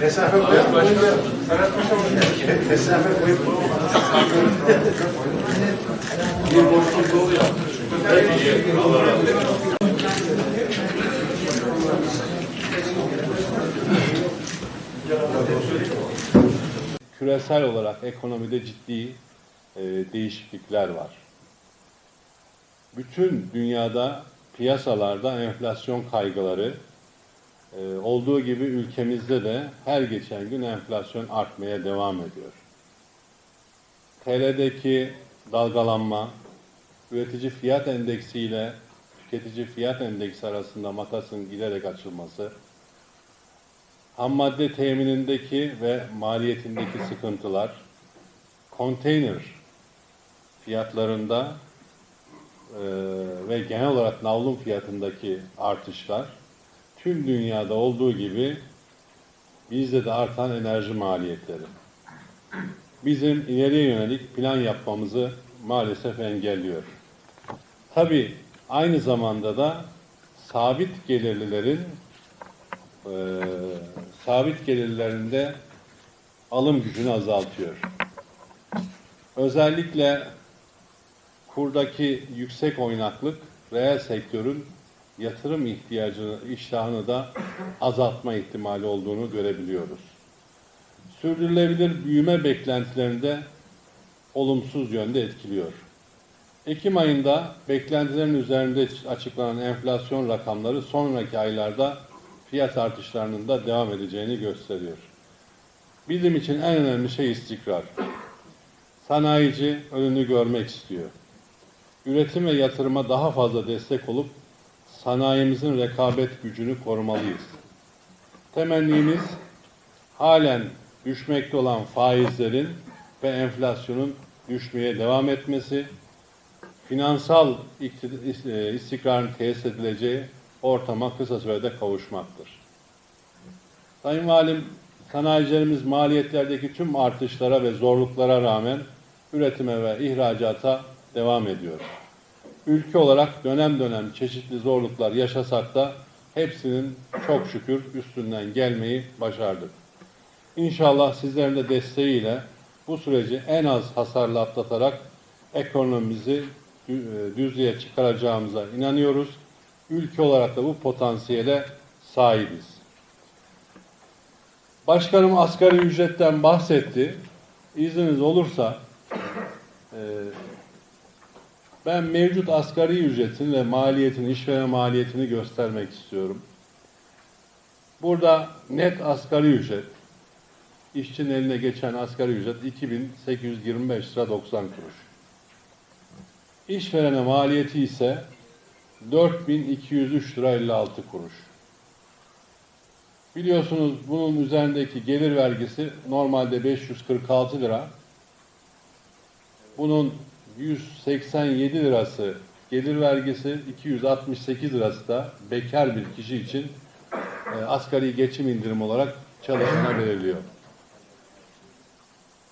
Mesafe koyalım. Mesafe koyup Bir boşluk oluyor. Küresel olarak ekonomide ciddi e, değişiklikler var. Bütün dünyada piyasalarda enflasyon kaygıları e, olduğu gibi ülkemizde de her geçen gün enflasyon artmaya devam ediyor. TL'deki dalgalanma, üretici fiyat endeksi ile tüketici fiyat endeksi arasında makasın giderek açılması, ham madde teminindeki ve maliyetindeki sıkıntılar, konteyner fiyatlarında e, ve genel olarak navlun fiyatındaki artışlar, tüm dünyada olduğu gibi bizde de artan enerji maliyetleri. Bizim ileriye yönelik plan yapmamızı maalesef engelliyor. Tabii aynı zamanda da sabit gelirlilerin e, sabit gelirlerinde alım gücünü azaltıyor. Özellikle kurdaki yüksek oynaklık reel sektörün yatırım ihtiyacını, iştahını da azaltma ihtimali olduğunu görebiliyoruz. Sürdürülebilir büyüme beklentilerini de olumsuz yönde etkiliyor. Ekim ayında beklentilerin üzerinde açıklanan enflasyon rakamları sonraki aylarda fiyat artışlarının da devam edeceğini gösteriyor. Bizim için en önemli şey istikrar. Sanayici önünü görmek istiyor. Üretim ve yatırıma daha fazla destek olup sanayimizin rekabet gücünü korumalıyız. Temennimiz halen düşmekte olan faizlerin ve enflasyonun düşmeye devam etmesi, finansal iktid- istikrarın tesis edileceği ortama kısa sürede kavuşmaktır. Sayın Valim, sanayicilerimiz maliyetlerdeki tüm artışlara ve zorluklara rağmen üretime ve ihracata devam ediyor. Ülke olarak dönem dönem çeşitli zorluklar yaşasak da hepsinin çok şükür üstünden gelmeyi başardık. İnşallah sizlerin de desteğiyle bu süreci en az hasarla atlatarak ekonomimizi dü- düzlüğe çıkaracağımıza inanıyoruz. Ülke olarak da bu potansiyele sahibiz. Başkanım asgari ücretten bahsetti. İzniniz olursa e, ben mevcut asgari ücretin ve maliyetini, işveren maliyetini göstermek istiyorum. Burada net asgari ücret, işçinin eline geçen asgari ücret 2825 lira 90 kuruş. İşverene maliyeti ise 4203 lira 56 kuruş. Biliyorsunuz bunun üzerindeki gelir vergisi normalde 546 lira. Bunun 187 lirası gelir vergisi, 268 lirası da bekar bir kişi için e, asgari geçim indirim olarak çalışana veriliyor.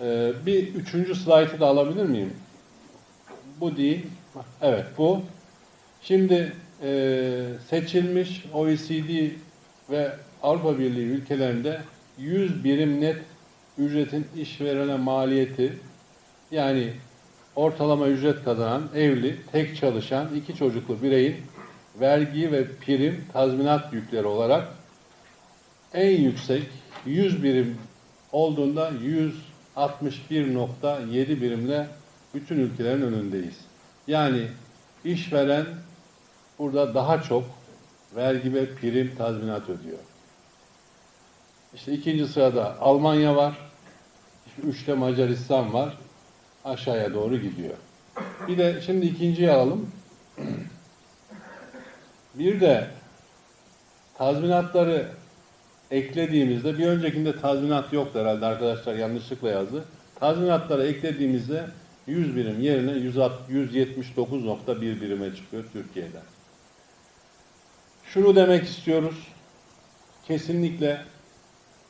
E, bir üçüncü slaytı da alabilir miyim? Bu değil. Evet bu. Şimdi e, seçilmiş OECD ve Avrupa Birliği ülkelerinde 100 birim net ücretin işverene maliyeti yani ortalama ücret kazanan evli, tek çalışan iki çocuklu bireyin vergi ve prim tazminat yükleri olarak en yüksek 100 birim olduğunda 161.7 birimle bütün ülkelerin önündeyiz. Yani işveren burada daha çok vergi ve prim tazminat ödüyor. İşte ikinci sırada Almanya var. İşte üçte Macaristan var. Aşağıya doğru gidiyor. Bir de şimdi ikinciyi alalım. Bir de tazminatları eklediğimizde bir öncekinde tazminat yoktu herhalde arkadaşlar yanlışlıkla yazdı. Tazminatları eklediğimizde 100 birim yerine 179.1 birime çıkıyor Türkiye'de. Şunu demek istiyoruz. Kesinlikle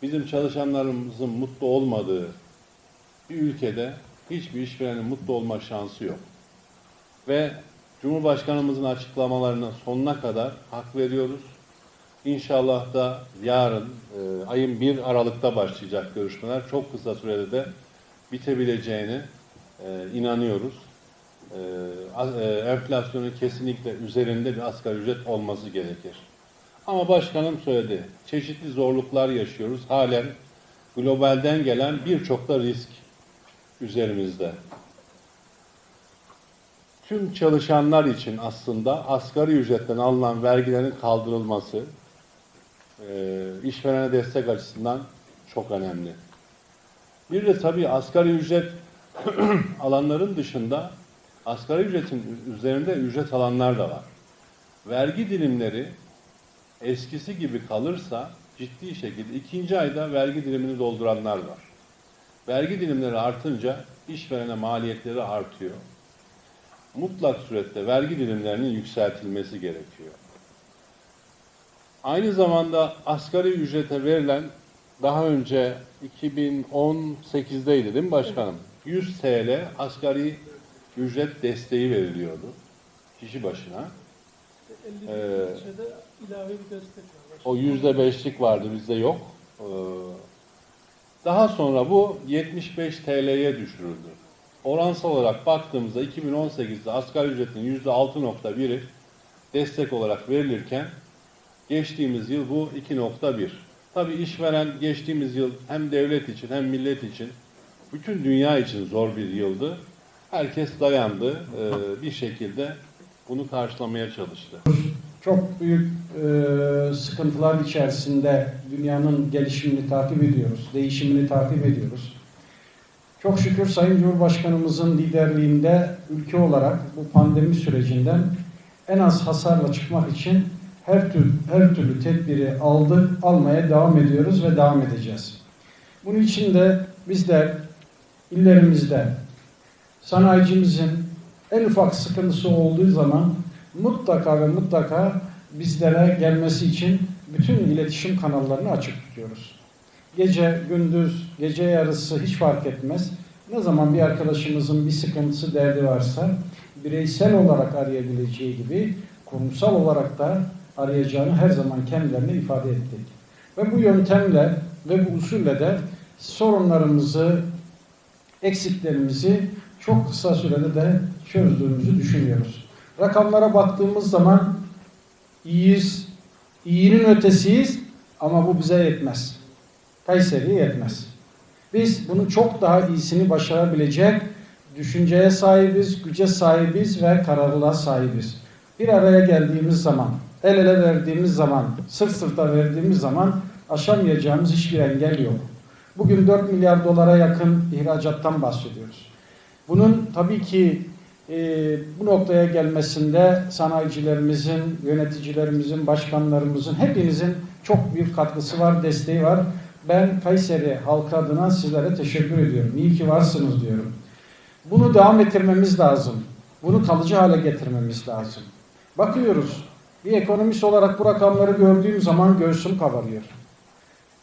bizim çalışanlarımızın mutlu olmadığı bir ülkede hiçbir işverenin mutlu olma şansı yok. Ve Cumhurbaşkanımızın açıklamalarına sonuna kadar hak veriyoruz. İnşallah da yarın e, ayın 1 Aralık'ta başlayacak görüşmeler. Çok kısa sürede de bitebileceğine e, inanıyoruz. E, e, enflasyonun kesinlikle üzerinde bir asgari ücret olması gerekir. Ama başkanım söyledi. Çeşitli zorluklar yaşıyoruz. Halen globalden gelen birçok da risk üzerimizde. Tüm çalışanlar için aslında asgari ücretten alınan vergilerin kaldırılması e, işverene destek açısından çok önemli. Bir de tabii asgari ücret alanların dışında asgari ücretin üzerinde ücret alanlar da var. Vergi dilimleri eskisi gibi kalırsa ciddi şekilde ikinci ayda vergi dilimini dolduranlar var. Vergi dilimleri artınca işverene maliyetleri artıyor. Mutlak surette vergi dilimlerinin yükseltilmesi gerekiyor. Aynı zamanda asgari ücrete verilen daha önce 2018'deydi değil mi başkanım? 100 TL asgari ücret desteği veriliyordu kişi başına. 50 Ee, ilave bir destek var. O yüzde beşlik vardı bizde yok. Ee, Daha sonra bu 75 TL'ye düşürüldü. Oransal olarak baktığımızda 2018'de asgari ücretin yüzde 6.1'i destek olarak verilirken geçtiğimiz yıl bu 2.1. Tabii işveren geçtiğimiz yıl hem devlet için hem millet için bütün dünya için zor bir yıldı. Herkes dayandı. Bir şekilde bunu karşılamaya çalıştı. Çok büyük e, sıkıntılar içerisinde dünyanın gelişimini takip ediyoruz, değişimini takip ediyoruz. Çok şükür Sayın Cumhurbaşkanımızın liderliğinde ülke olarak bu pandemi sürecinden en az hasarla çıkmak için her türlü, her türlü tedbiri aldık, almaya devam ediyoruz ve devam edeceğiz. Bunun için de bizler illerimizde sanayicimizin en ufak sıkıntısı olduğu zaman mutlaka ve mutlaka bizlere gelmesi için bütün iletişim kanallarını açık tutuyoruz. Gece, gündüz, gece yarısı hiç fark etmez. Ne zaman bir arkadaşımızın bir sıkıntısı, derdi varsa bireysel olarak arayabileceği gibi kurumsal olarak da arayacağını her zaman kendilerine ifade ettik. Ve bu yöntemle ve bu usulle de sorunlarımızı, eksiklerimizi çok kısa sürede de çözdüğümüzü düşünüyoruz. Rakamlara baktığımız zaman iyiyiz, iyinin ötesiyiz ama bu bize yetmez. Kayseri'ye yetmez. Biz bunu çok daha iyisini başarabilecek düşünceye sahibiz, güce sahibiz ve kararlılığa sahibiz. Bir araya geldiğimiz zaman, el ele verdiğimiz zaman, sırt sırta verdiğimiz zaman aşamayacağımız hiçbir engel yok. Bugün 4 milyar dolara yakın ihracattan bahsediyoruz. Bunun tabii ki e, bu noktaya gelmesinde sanayicilerimizin, yöneticilerimizin, başkanlarımızın, hepinizin çok büyük katkısı var, desteği var. Ben Kayseri halkı adına sizlere teşekkür ediyorum. İyi ki varsınız diyorum. Bunu devam ettirmemiz lazım. Bunu kalıcı hale getirmemiz lazım. Bakıyoruz. Bir ekonomist olarak bu rakamları gördüğüm zaman göğsüm kabarıyor.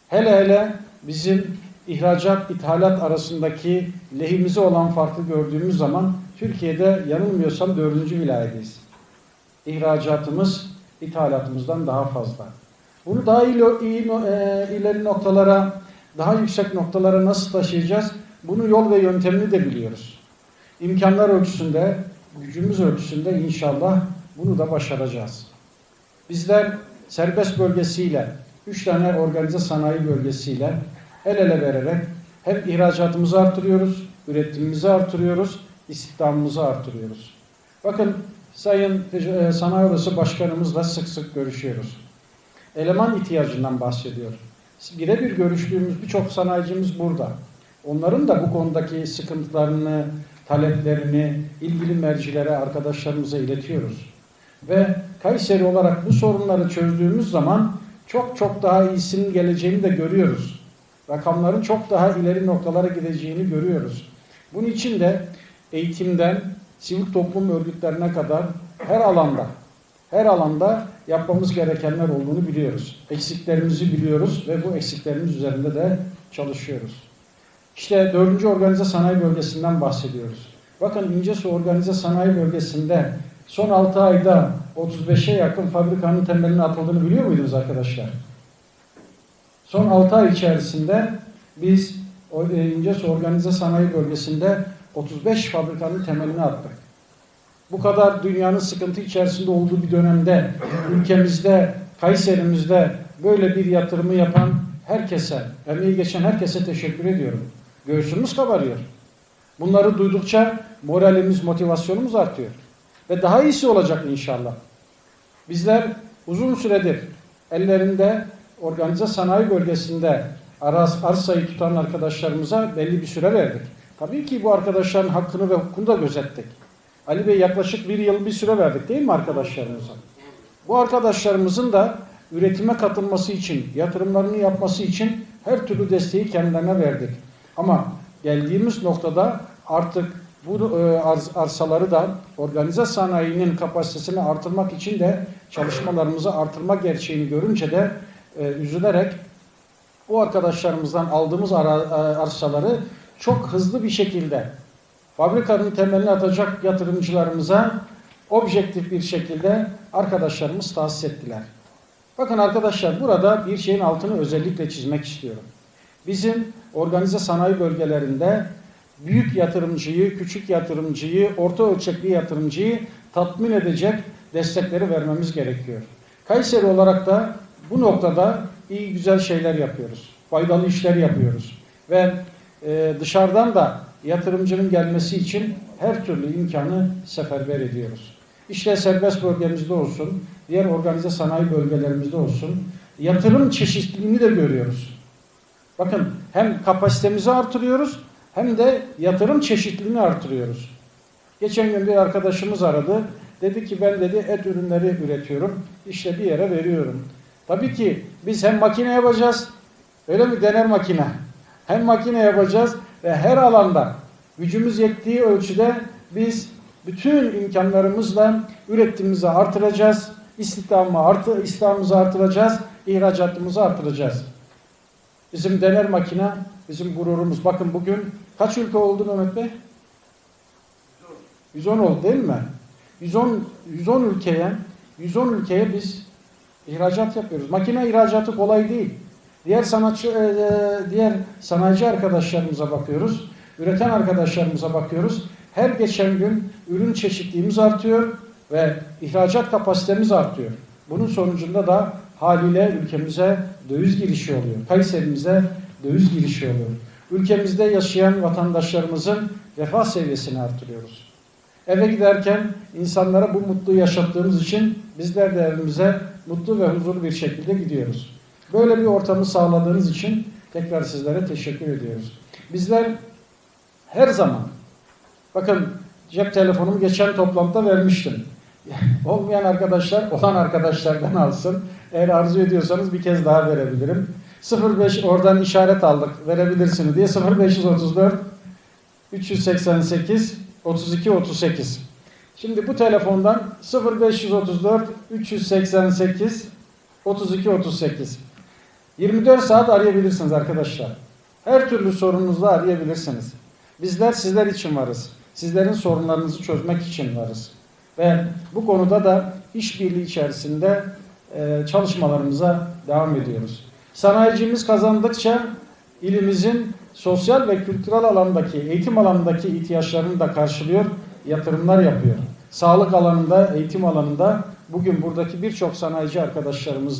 Hele hele bizim ihracat, ithalat arasındaki lehimize olan farkı gördüğümüz zaman Türkiye'de yanılmıyorsam dördüncü vilayedeyiz. İhracatımız ithalatımızdan daha fazla. Bunu daha iyi, iyi e, ileri noktalara, daha yüksek noktalara nasıl taşıyacağız? Bunu yol ve yöntemini de biliyoruz. İmkanlar ölçüsünde, gücümüz ölçüsünde inşallah bunu da başaracağız. Bizler serbest bölgesiyle, üç tane organize sanayi bölgesiyle el ele vererek hem ihracatımızı artırıyoruz, üretimimizi artırıyoruz, istihdamımızı artırıyoruz. Bakın Sayın e, Sanayi Odası Başkanımızla sık sık görüşüyoruz. Eleman ihtiyacından bahsediyor. Birebir görüştüğümüz birçok sanayicimiz burada. Onların da bu konudaki sıkıntılarını, taleplerini ilgili mercilere, arkadaşlarımıza iletiyoruz. Ve Kayseri olarak bu sorunları çözdüğümüz zaman çok çok daha iyisinin geleceğini de görüyoruz. Rakamların çok daha ileri noktalara gideceğini görüyoruz. Bunun için de eğitimden sivil toplum örgütlerine kadar her alanda her alanda yapmamız gerekenler olduğunu biliyoruz. Eksiklerimizi biliyoruz ve bu eksiklerimiz üzerinde de çalışıyoruz. İşte 4. Organize Sanayi Bölgesi'nden bahsediyoruz. Bakın İncesu Organize Sanayi Bölgesi'nde son 6 ayda 35'e yakın fabrikanın temelinin atıldığını biliyor muydunuz arkadaşlar? Son 6 ay içerisinde biz e, İncesu Organize Sanayi Bölgesi'nde 35 fabrikanın temelini attık. Bu kadar dünyanın sıkıntı içerisinde olduğu bir dönemde ülkemizde, Kayserimizde böyle bir yatırımı yapan herkese, emeği geçen herkese teşekkür ediyorum. Göğsümüz kabarıyor. Bunları duydukça moralimiz, motivasyonumuz artıyor. Ve daha iyisi olacak inşallah. Bizler uzun süredir ellerinde organize sanayi bölgesinde arsayı tutan arkadaşlarımıza belli bir süre verdik. Tabii ki bu arkadaşların hakkını ve hukukunu da gözettik. Ali Bey yaklaşık bir yıl bir süre verdik değil mi arkadaşlarımıza? Bu arkadaşlarımızın da üretime katılması için, yatırımlarını yapması için her türlü desteği kendilerine verdik. Ama geldiğimiz noktada artık bu e, arsaları da organize sanayinin kapasitesini artırmak için de çalışmalarımızı artırma gerçeğini görünce de e, üzülerek bu arkadaşlarımızdan aldığımız e, arsaları çok hızlı bir şekilde fabrikanın temelini atacak yatırımcılarımıza objektif bir şekilde arkadaşlarımız tahsis ettiler. Bakın arkadaşlar burada bir şeyin altını özellikle çizmek istiyorum. Bizim organize sanayi bölgelerinde büyük yatırımcıyı, küçük yatırımcıyı, orta ölçekli yatırımcıyı tatmin edecek destekleri vermemiz gerekiyor. Kayseri olarak da bu noktada iyi güzel şeyler yapıyoruz. Faydalı işler yapıyoruz. Ve e, dışarıdan da yatırımcının gelmesi için her türlü imkanı seferber ediyoruz. İşte serbest bölgemizde olsun, diğer organize sanayi bölgelerimizde olsun, yatırım çeşitliliğini de görüyoruz. Bakın hem kapasitemizi artırıyoruz hem de yatırım çeşitliliğini artırıyoruz. Geçen gün bir arkadaşımız aradı. Dedi ki ben dedi et ürünleri üretiyorum. İşte bir yere veriyorum. Tabii ki biz hem makine yapacağız. Öyle mi? Dener makine. Hem makine yapacağız ve her alanda gücümüz yettiği ölçüde biz bütün imkanlarımızla üretimimizi artıracağız. İstihdamı artı, istihdamımızı artıracağız. ihracatımızı artıracağız. Bizim dener makine, bizim gururumuz. Bakın bugün kaç ülke oldu Mehmet Bey? 110 oldu değil mi? 110, 110 ülkeye 110 ülkeye biz ihracat yapıyoruz. Makine ihracatı kolay değil. Diğer sanatçı e, e, diğer sanayici arkadaşlarımıza bakıyoruz. Üreten arkadaşlarımıza bakıyoruz. Her geçen gün ürün çeşitliliğimiz artıyor ve ihracat kapasitemiz artıyor. Bunun sonucunda da haliyle ülkemize döviz girişi oluyor. Kayserimize döviz girişi oluyor. Ülkemizde yaşayan vatandaşlarımızın refah seviyesini artırıyoruz. Eve giderken insanlara bu mutluluğu yaşattığımız için bizler de evimize mutlu ve huzurlu bir şekilde gidiyoruz. Böyle bir ortamı sağladığınız için tekrar sizlere teşekkür ediyoruz. Bizler her zaman bakın cep telefonumu geçen toplantıda vermiştim. Olmayan arkadaşlar olan arkadaşlardan alsın. Eğer arzu ediyorsanız bir kez daha verebilirim. 05 oradan işaret aldık verebilirsiniz diye 0534 388 32 38. Şimdi bu telefondan 0534 388 32 38. 24 saat arayabilirsiniz arkadaşlar. Her türlü sorununuzla arayabilirsiniz. Bizler sizler için varız. Sizlerin sorunlarınızı çözmek için varız. Ve bu konuda da işbirliği içerisinde e, çalışmalarımıza devam ediyoruz. Sanayicimiz kazandıkça ilimizin sosyal ve kültürel alandaki, eğitim alanındaki ihtiyaçlarını da karşılıyor, yatırımlar yapıyor. Sağlık alanında, eğitim alanında bugün buradaki birçok sanayici arkadaşlarımız